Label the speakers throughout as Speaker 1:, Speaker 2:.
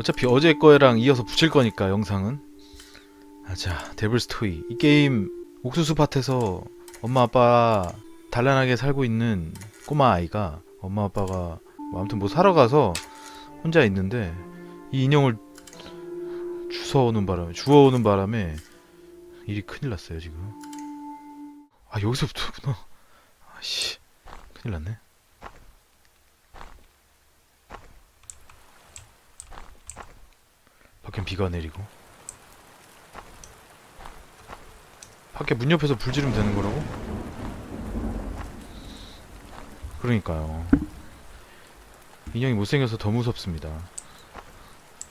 Speaker 1: 어차피 어제 거랑 이어서 붙일 거니까 영상은. 아, 자 데블 스토이 이 게임 옥수수 밭에서 엄마 아빠 단란하게 살고 있는 꼬마 아이가 엄마 아빠가 뭐 아무튼 뭐 사러 가서 혼자 있는데 이 인형을 주워오는 바람에 주워오는 바람에 일이 큰일 났어요 지금. 아 여기서부터구나 아씨. 큰일 났네 밖엔 비가 내리고. 밖에 문 옆에서 불 지르면 되는 거라고? 그러니까요. 인형이 못생겨서 더 무섭습니다.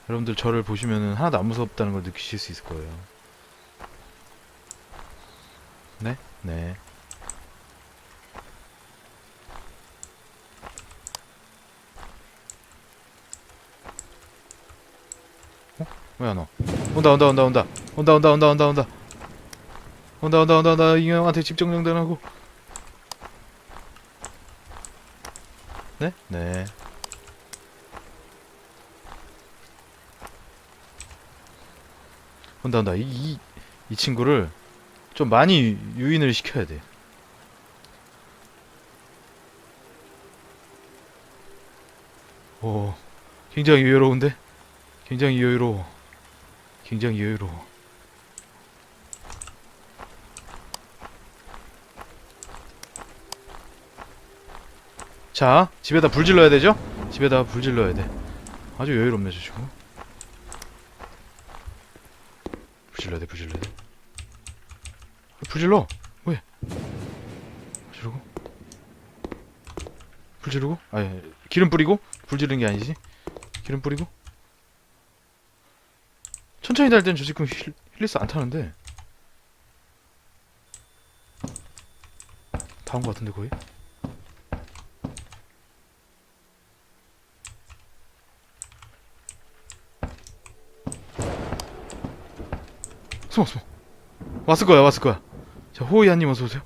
Speaker 1: 여러분들 저를 보시면은 하나도 안 무섭다는 걸 느끼실 수 있을 거예요. 네? 네 왜 안 와? 온다 온다 온다 온다 온다 온다 온다 온다 온다 온다 온다 온다 온다 이 형한테 집중정단하고 네? 네 온다 온다 이, 이, 이 친구를 좀 많이 유인을 시켜야 돼 오, 굉장히 여유로운데? 굉장히 여유로워. 굉장히 여유로워. 자, 집에다 불 질러야 되죠? 집에다 불 질러야 돼. 아주 여유롭네, 저 친구. 불 질러야 돼, 불 질러야 돼. 불 질러! 왜? 불 지르고? 불 지르고? 아니, 기름 뿌리고? 불 지르는 게 아니지? 기름 뿌리고? 천천히 달 때는 저 지금 힐, 힐리스 안 타는데 다 온 것 같은데 거의? 숨어 숨어 왔을 거야 왔을 거야 자 호이한님 어서 오세요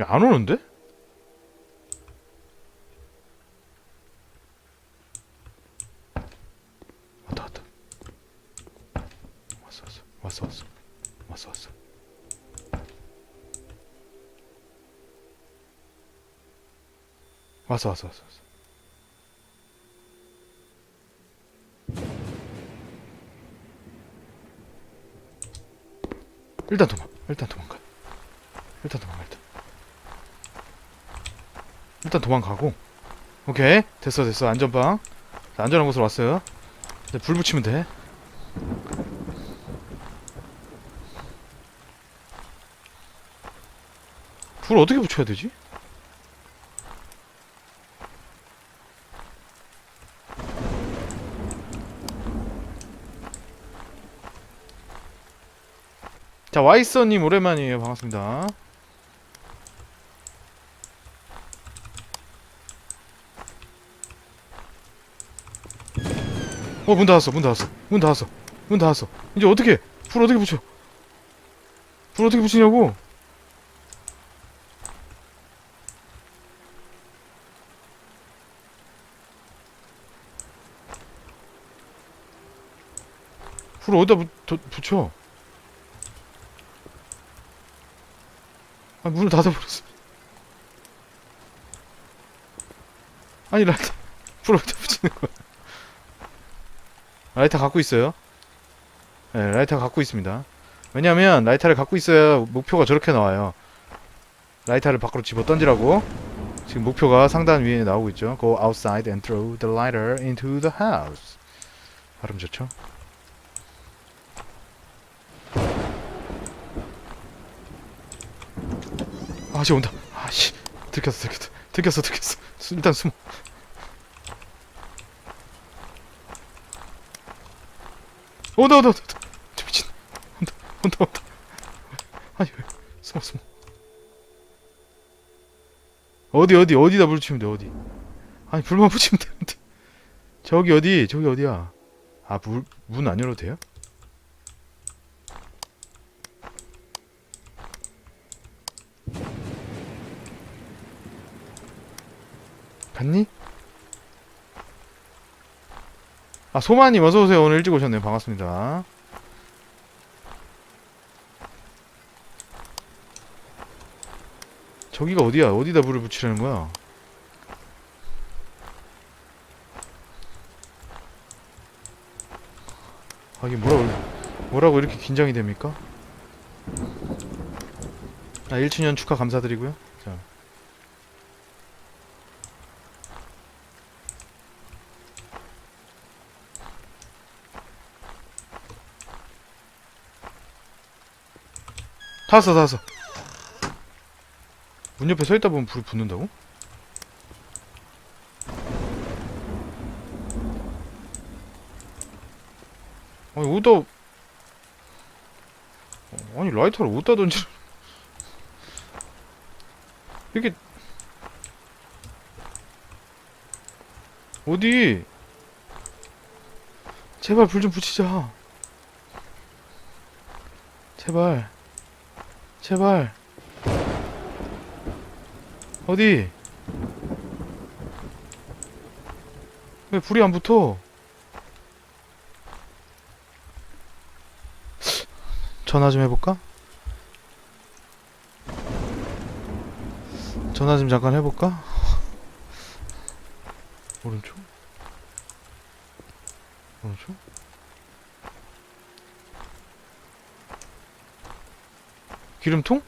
Speaker 1: 야, 안 오는데? 왔다 왔다 왔어 왔어. 왔어 왔어. 왔어 왔어 왔어 왔어. 일단 도망 일단 도망가. 일단 도망가 일단 일단 도망가고. 오케이. 됐어 됐어. 안전방 자, 안전한 곳으로 왔어요. 이제 불 붙이면 돼. 불 어떻게 붙여야 되지? 자, 와이서님 오랜만이에요. 반갑습니다. 어, 문 닫았어, 문 닫았어, 문 닫았어, 문 닫았어. 이제 어떻게? 불 어떻게 붙여? 불 어떻게 붙이냐고? 불 어디다 부, 더, 붙여? 아, 문을 닫아버렸어. 아니, 라이트, 불 어디다 붙이는 거야? 라이터 갖고 있어요. 네, 라이터 갖고 있습니다. 왜냐면 라이터를 갖고 있어야 목표가 저렇게 나와요. 라이터를 밖으로 집어 던지라고. 지금 목표가 상단 위에 나오고 있죠. Go outside and throw the lighter into the house. 발음 좋죠? 아씨 온다. 아씨 들켰어 들켰어 들켰어 들켰어. 수- 일단 숨어. 온다 온다 온다. 저 미친 온다 온다 온다 아니 왜 숨어 숨어 어디 어디 어디다 불 붙이면 돼 어디 아니 불만 붙이면 되는데 저기 어디 저기 어디야 아문 안 열어도 돼요? 갔니? 아 소마님 어서오세요. 오늘 일찍 오셨네요. 반갑습니다. 저기가 어디야? 어디다 불을 붙이려는 거야? 아 이게 뭐라고 뭐라고 이렇게 긴장이 됩니까? 아 1주년 축하 감사드리고요. 자 탔어 탔어. 문 옆에 서 있다 보면 불이 붙는다고? 아니 어디다 어, 아니 라이터를 어디다 던지 이렇게 어디? 제발 불 좀 붙이자. 제발 제발 어디 왜 불이 안 붙어 전화 좀 해볼까? 전화 좀 잠깐 해볼까? 오른쪽? 오른쪽? 기름통?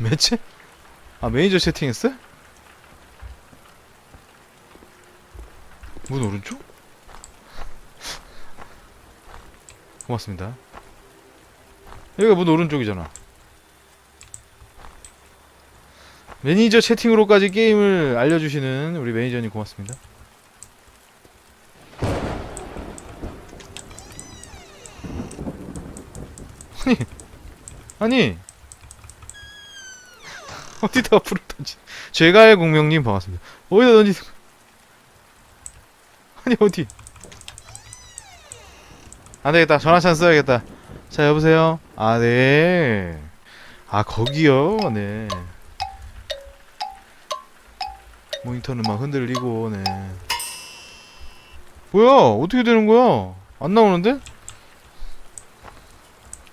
Speaker 1: 매체? 아 매니저 세팅했어? 문 오른쪽? 고맙습니다. 여기가 문 오른쪽이잖아. 매니저 채팅으로까지 게임을 알려주시는 우리 매니저님 고맙습니다. 아니, 아니, 어디다가 불을 던지? 죄가의 공명님 반갑습니다. 어디다 던지? 아니 어디? 안 되겠다. 전화 찬스 써야겠다. 자, 여보세요? 아, 네. 아, 거기요? 네. 모니터는 막 흔들리고, 네. 뭐야? 어떻게 되는 거야? 안 나오는데?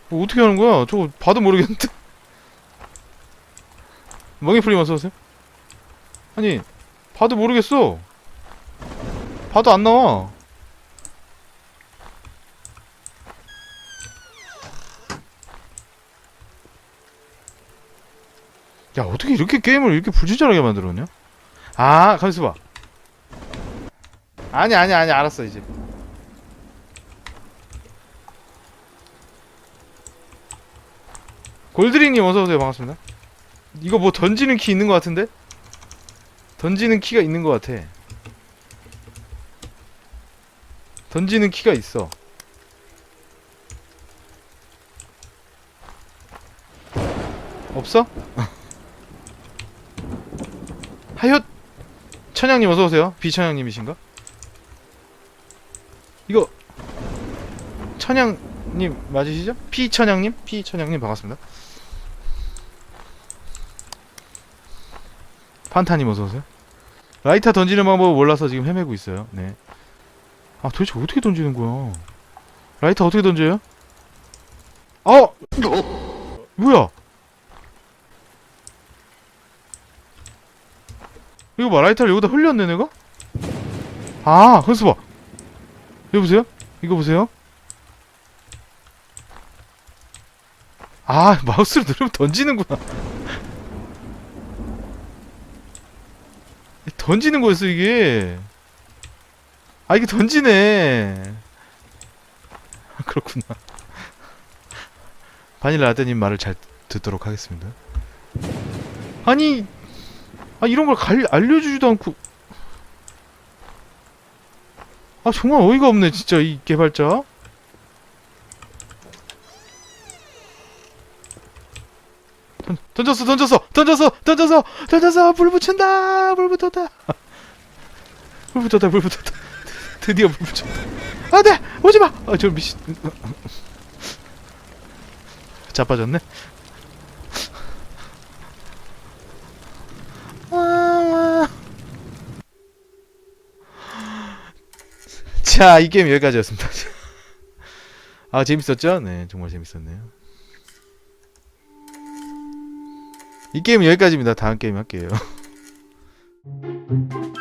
Speaker 1: 뭐 어떻게 하는 거야? 저거 봐도 모르겠는데? 멍이풀림 어서오세요? 아니, 봐도 모르겠어. 봐도 안 나와. 야 어떻게 이렇게 게임을 이렇게 불친절하게 만들었냐? 아 가만있어 봐 아니 아니 아니 알았어 이제 골드링님 어서오세요 반갑습니다 이거 뭐 던지는 키 있는 것 같은데? 던지는 키가 있는 것 같아 던지는 키가 있어 없어? 하얏 천양님 어서 오세요. 비천양님이신가? 이거 천양님 맞으시죠? 피천양님? 피천양님 반갑습니다. 판타님 어서 오세요. 라이터 던지는 방법을 몰라서 지금 헤매고 있어요. 네. 아 도대체 어떻게 던지는 거야? 라이터 어떻게 던져요? 어! 뭐야? 이거 봐 라이터를 여기다 흘렸네 내가? 아 거기서 봐 여기 보세요 이거 보세요 아 마우스를 누르면 던지는구나 던지는 거였어 이게. 아 이게 던지네. 아, 그렇구나. 바닐라 아드님 말을 잘 듣도록 하겠습니다. 아니 아 이런 걸 갈, 알려주지도 않고. 아 정말 어이가 없네 진짜 이 개발자 던졌어 던졌어 던졌어 던졌어 던졌어. 불 붙인다 불 붙었다. 불 붙었다 불 붙었다. 드디어 불 붙였다. 안돼 오지마. 아저 미친. 자빠졌네. 자, 이 게임 여기까지였습니다. 아, 재밌었죠? 네, 정말 재밌었네요. 이 게임은 여기까지입니다. 다음 게임 할게요.